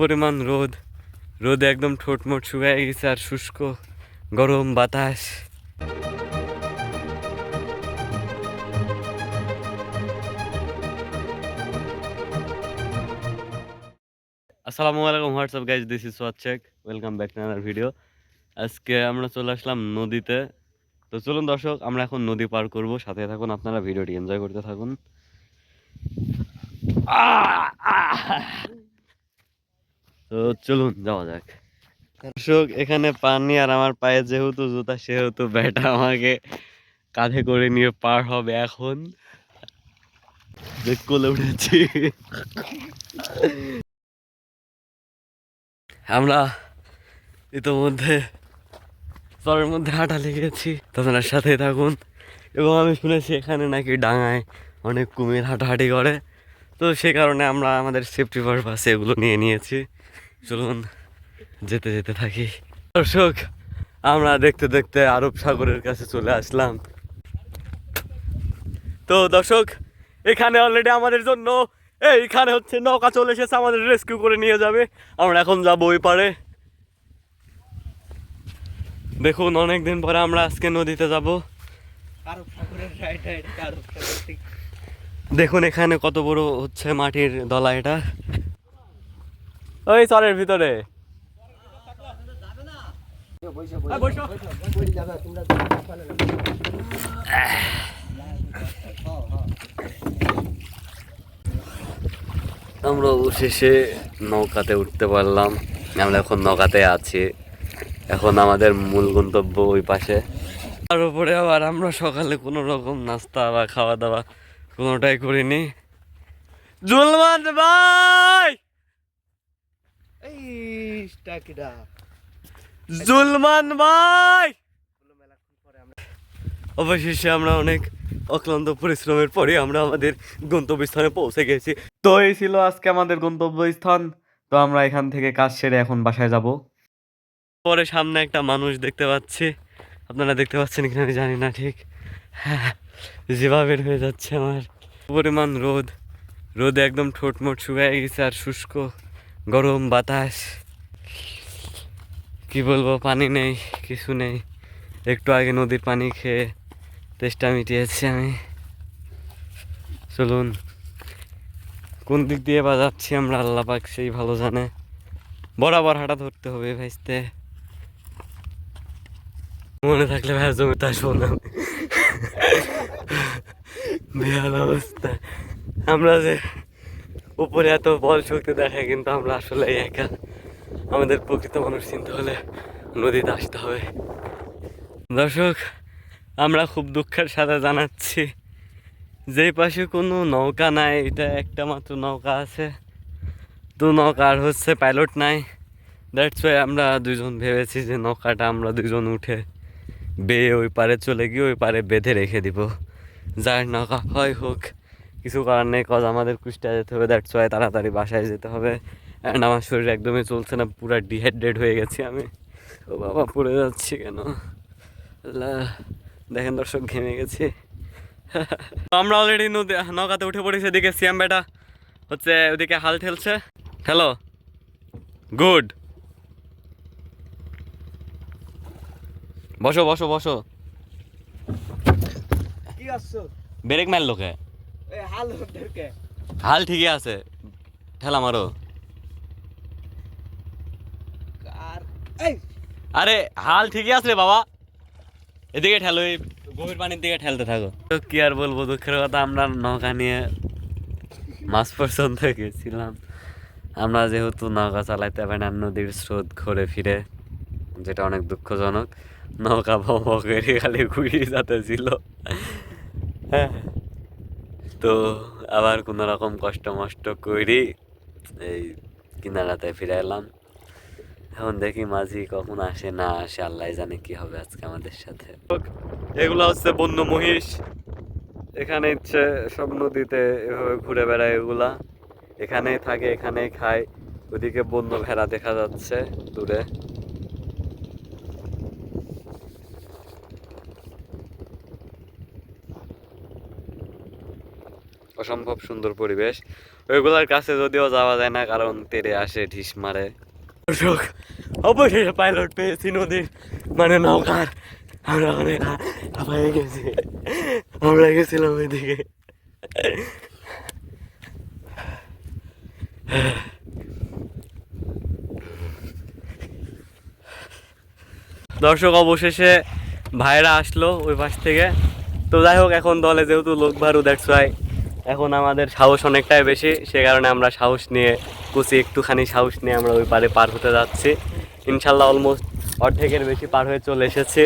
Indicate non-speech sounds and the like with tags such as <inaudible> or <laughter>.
পরিমাণ রোদ। রোদে একদম ঠোঁটমোট শুকায় গেছে আর শুষ্ক গরম বাতাস। আসসালামু আলাইকুম, WhatsApp guys this is ওয়াচ্ছেক welcome back to another video আজকে আমরা চলে আসলাম নদীতে। তো চলুন দর্শক, আমরা এখন নদী পার করব, সাথে থাকুন, আপনারা ভিডিওটি এনজয় করতে থাকুন! তো চলুন যাওয়া যাক। দর্শক এখানে পানি আর আমার পায়ে যেহেতু জুতা সেহেতু ব্যাটা আমাকে কাঁধে করে নিয়ে পার হবে এখন। কোলে উঠেছি। আমরা ইতোমধ্যে চরের মধ্যে হাঁটা লেগেছি। আপনার সাথে থাকুন। এবং আমি শুনেছি এখানে নাকি ডাঙায় অনেক কুমির হাঁটাহাঁটি করে। তো সে কারণে আমরা আমাদের সেফটি পারপাসে এগুলো নিয়ে নিয়েছি। চলুন যেতে যেতে থাকি। দর্শক আমরা দেখতে দেখতে আরব সাগরের কাছে চলে আসলাম। তো দর্শক এখানে অলরেডি আমাদের জন্য এইখানে হচ্ছে নৌকা চলে এসেছে আমাদের রেস্কিউ করে নিয়ে যাবে। আমরা এখন যাব ওই পারে। দেখুন অনেক দিন পরে আমরা আজকে নদীতে যাব। দেখুন এখানে কত বড় হচ্ছে মাটির দলা এটা। ওই চরের ভিতরে। আমরা অবশেষে নৌকাতে উঠতে পারলাম। আমরা এখন নৌকাতে আছি। এখন আমাদের মূল গন্তব্য ওই পাশে। তার উপরে আবার আমরা সকালে কোনো রকম নাস্তা বা খাওয়া দাওয়া কোনোটাই করিনি। জুলমান ভাই! জুলমান ভাই! অবশেষে আমরা অনেক অক্লান্ত পরিশ্রমের পরে আমরা আমাদের গন্তব্যস্থানে পৌঁছে গেছি। তো এই ছিল আজকে আমাদের গন্তব্যস্থান। তো আমরা এখান থেকে কাজ সেরে এখন বাসায় যাব। পরে সামনে একটা মানুষ দেখতে পাচ্ছি। আপনারা দেখতে পাচ্ছেন কিনা আমি জানি না ঠিক। <laughs> হ্যাঁ যেভাবে হয়ে যাচ্ছে আমার। পরিমাণ রোদ। রোদে একদম ঠোঁটমোট শুকায় গেছে আর শুষ্ক গরম বাতাস। কি বলব, পানি নেই, কিছু নেই। একটু আগে নদীর পানি খেয়ে তেষ্টা মিটিয়েছি আমি। চলুন, কোন দিক দিয়ে বা যাচ্ছি আমরা আল্লাহ পাক সেই ভালো জানে। বরাবর হাঁটা ধরতে হবে ভাইস্তে। মনে থাকলে ভাই জমিতে আসব না। বেহাল অবস্থা। আমরা যে উপরে এত বল শক্তি দেখায় কিন্তু আমরা আসলে একা। আমাদের প্রকৃত মানুষ চিনতে হলে নদীতে আসতে হবে। দর্শক, আমরা খুব দুঃখের সাথে জানাচ্ছি, যেই পাশে কোনো নৌকা নাই, এটা একটা মাত্র নৌকা আছে। তো নৌকা আর হচ্ছে পাইলট নাই। দ্যাটস ওয়াই আমরা দুজন ভেবেছি যে নৌকাটা আমরা দুজন উঠে বেয়ে ওই পারে চলে গিয়ে ওই পারে বেঁধে রেখে দিব। যার নৌকা হয় হোক, কিছু নেই কজ আমাদের কুষ্টিয়া যেতে হবে দ্যাটস ওয়াই তাড়াতাড়ি বাসায় যেতে হবে। অ্যান্ড আমার শরীর একদমই চলছে না পুরো ডিহাইড্রেট হয়ে গেছি আমি। ও বাবা পড়ে যাচ্ছি কেন? দেখেন দর্শক ঘেমে গেছি। আমরা অলরেডি নদী নৌকাতে উঠে পড়েছি এদিকে সিয়াম বেটা। হচ্ছে ওদিকে হাল ঠেলছে। হ্যালো গুড বসো বসো বসো। ব্রেক মারলো কে? হাল হাল ঠিকই আছে। ঠেলা মারো। আর এই। আরে হাল ঠিকই আছে রে বাবা। এদিকে ঠেলো এই গভীর পানির দিকে ঠেলতে থাকো। তো কি আর বলব দুঃখের কথা আমরা নৌকা নিয়ে মাছ পর্যন্ত গেছিলাম। আমরা যেহেতু নৌকা চালাইতে পারি না নদীর স্রোত ঘুরে ফিরে যেটা অনেক দুঃখজনক নৌকা ভ্রমণ করে খালি ঘুরিয়ে যাতে ছিল হ্যাঁ। তো আবার কোনো রকম কষ্ট মষ্ট করি এই কিনারাতে ফিরে এলাম। এখন দেখি মাঝি কখন আসে, না আসে, আল্লাহ জানে কি হবে আজকে আমাদের সাথে। এগুলো হচ্ছে বন্য মহিষ, এখানে ইচ্ছে সব নদীতে এভাবে ঘুরে বেড়ায় এগুলা। এখানেই থাকে এখানেই খায়, ওদিকে বন্য ভেড়া দেখা যাচ্ছে দূরে। অসম্ভব সুন্দর পরিবেশ। ওইগুলোর কাছে যদিও যাওয়া যায় না, কারণ তেরে আসে, ঢিস মারে। দর্শক, অবশেষে পাইলট পেয়েছি নদীর মানে নৌকার। আমরা অনেক হাঁপায়ে গেছি। আমরা গেছিলাম ওইদিকে। দর্শক, অবশেষে ভাইরা আসলো ওই পাশ থেকে। তো যাই হোক, এখন দলে যেহেতু লোক ভারু ওয়াই এখন আমাদের সাহস অনেকটাই বেশি। সে কারণে আমরা সাহস নিয়ে কুচি একটুখানি সাহস নিয়ে আমরা ওই পারে পার হতে যাচ্ছি। ইনশাল্লাহ অলমোস্ট অর্ধেকের বেশি পার হয়ে চলে এসেছে।